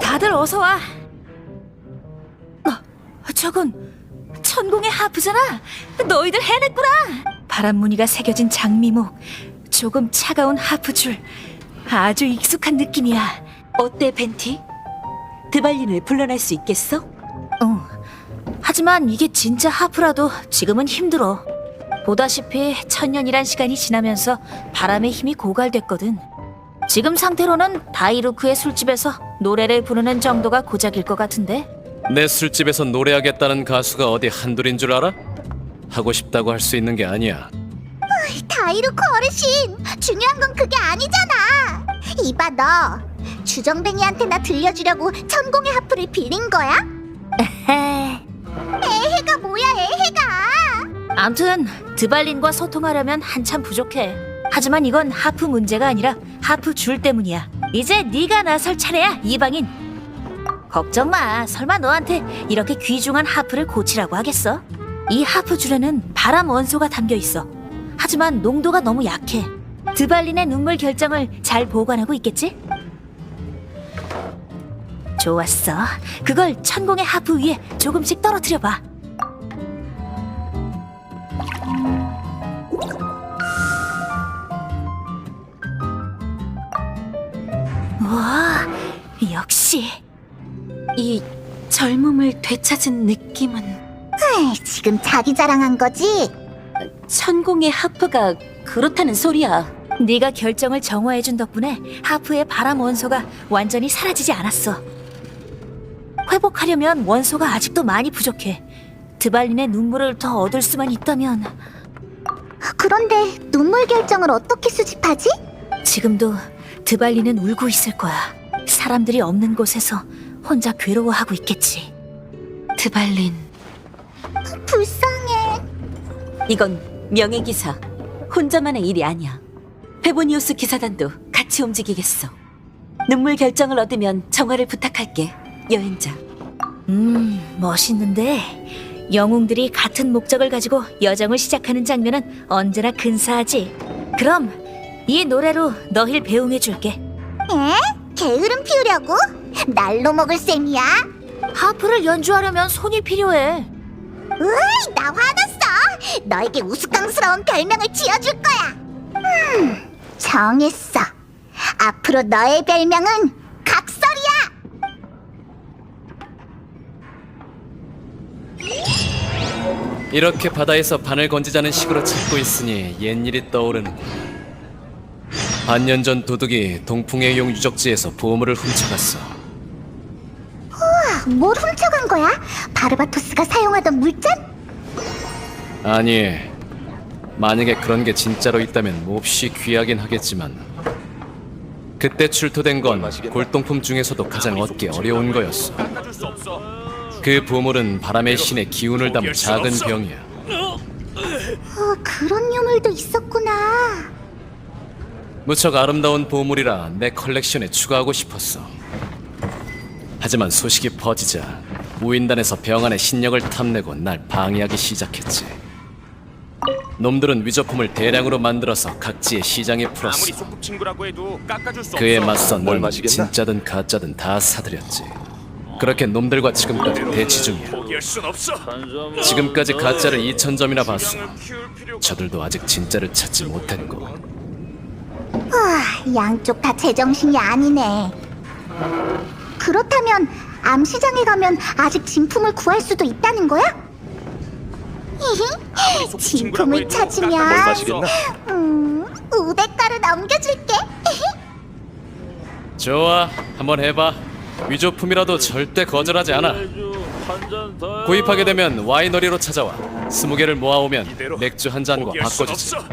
다들 어서 와. 어, 저건 천공의 하프잖아. 너희들 해냈구나. 바람 무늬가 새겨진 장미목, 조금 차가운 하프 줄. 아주 익숙한 느낌이야. 어때, 벤티? 드발린을 불러낼 수 있겠어? 어. 하지만 이게 진짜 하프라도 지금은 힘들어. 보다시피 천년이란 시간이 지나면서 바람의 힘이 고갈됐거든. 지금 상태로는 다이루크의 술집에서 노래를 부르는 정도가 고작일 것 같은데. 내 술집에서 노래하겠다는 가수가 어디 한둘인 줄 알아? 하고 싶다고 할 수 있는 게 아니야. 다이루코 어르신 중요한 건 그게 아니잖아 이봐 너 주정뱅이한테 나 들려주려고 천공의 하프를 빌린 거야? 헤. 애해가 뭐야 애해가 암튼 드발린과 소통하려면 한참 부족해. 하지만 이건 하프 문제가 아니라 하프 줄 때문이야. 이제 네가 나설 차례야, 이방인. 걱정 마. 설마 너한테 이렇게 귀중한 하프를 고치라고 하겠어? 이 하프 줄에는 바람 원소가 담겨 있어. 하지만 농도가 너무 약해. 드발린의 눈물 결정을 잘 보관하고 있겠지? 좋았어. 그걸 천공의 하프 위에 조금씩 떨어뜨려 봐. 역시 이 젊음을 되찾은 느낌은 에이, 지금 자기 자랑한 거지? 천공의 하프가 그렇다는 소리야. 네가 결정을 정화해준 덕분에 하프의 바람 원소가 완전히 사라지지 않았어. 회복하려면 원소가 아직도 많이 부족해. 드발린의 눈물을 더 얻을 수만 있다면 그런데 눈물 결정을 어떻게 수집하지? 지금도 드발린은 울고 있을 거야. 사람들이 없는 곳에서 혼자 괴로워하고 있겠지. 드발린, 불쌍해 이건 명예 기사. 혼자만의 일이 아니야. 페보니우스 기사단도 같이 움직이겠어. 눈물 결정을 얻으면 정화를 부탁할게, 여행자. 음, 멋있는데 영웅들이 같은 목적을 가지고 여정을 시작하는 장면은 언제나 근사하지. 그럼 이 노래로 너힐 배웅해 줄게. 에? 게으름 피우려고? 날로 먹을 셈이야? 하프를 연주하려면 손이 필요해. 으이 나 화났어 너에게 우스꽝스러운 별명을 지어줄 거야 음 정했어 앞으로 너의 별명은 각설이야 이렇게 바다에서 바늘 건지자는 식으로 찾고 있으니 옛일이 떠오르는. 반년 전 도둑이 동풍의 용 유적지에서 보물을 훔쳐갔어. 뭘 훔쳐간 거야? 바르바토스가 사용하던 물잔? 아니, 만약에 그런 게 진짜로 있다면 몹시 귀하긴 하겠지만 그때 출토된 건 골동품 중에서도 가장 얻기 어려운 거였어. 그 보물은 바람의 신의 기운을 담은 작은 병이야. 어, 그런 유물도 있었구나 무척 아름다운 보물이라 내 컬렉션에 추가하고 싶었어. 하지만 소식이 퍼지자 무인단에서 병 안의 신력을 탐내고 날 방해하기 시작했지. 놈들은 위조품을 대량으로 만들어서 각지의 시장에 풀었어. 아무리 소꿉 친구라고 해도 깎아줄 수 그에 없어. 맞선 뭘넌 마시겠나? 진짜든 가짜든 다 사들였지. 그렇게 놈들과 지금까지 대치 중이야. 포기할 순 없어. 지금까지 가짜를 2천 점이나 봤어. 저들도 아직 진짜를 찾지 못했고. 아, 양쪽 다 제정신이 아니네 그렇다면 암시장에 가면 아직 진품을 구할 수도 있다는 거야? 히히, 진품을 뭘 찾으면 마시겠나? 음, 우대가를 넘겨줄게 좋아, 한번 해봐. 위조품이라도 절대 거절하지 않아. 구입하게 되면 와이너리로 찾아와. 스무 개를 모아오면 맥주 한 잔과 바꿔주지. 없어.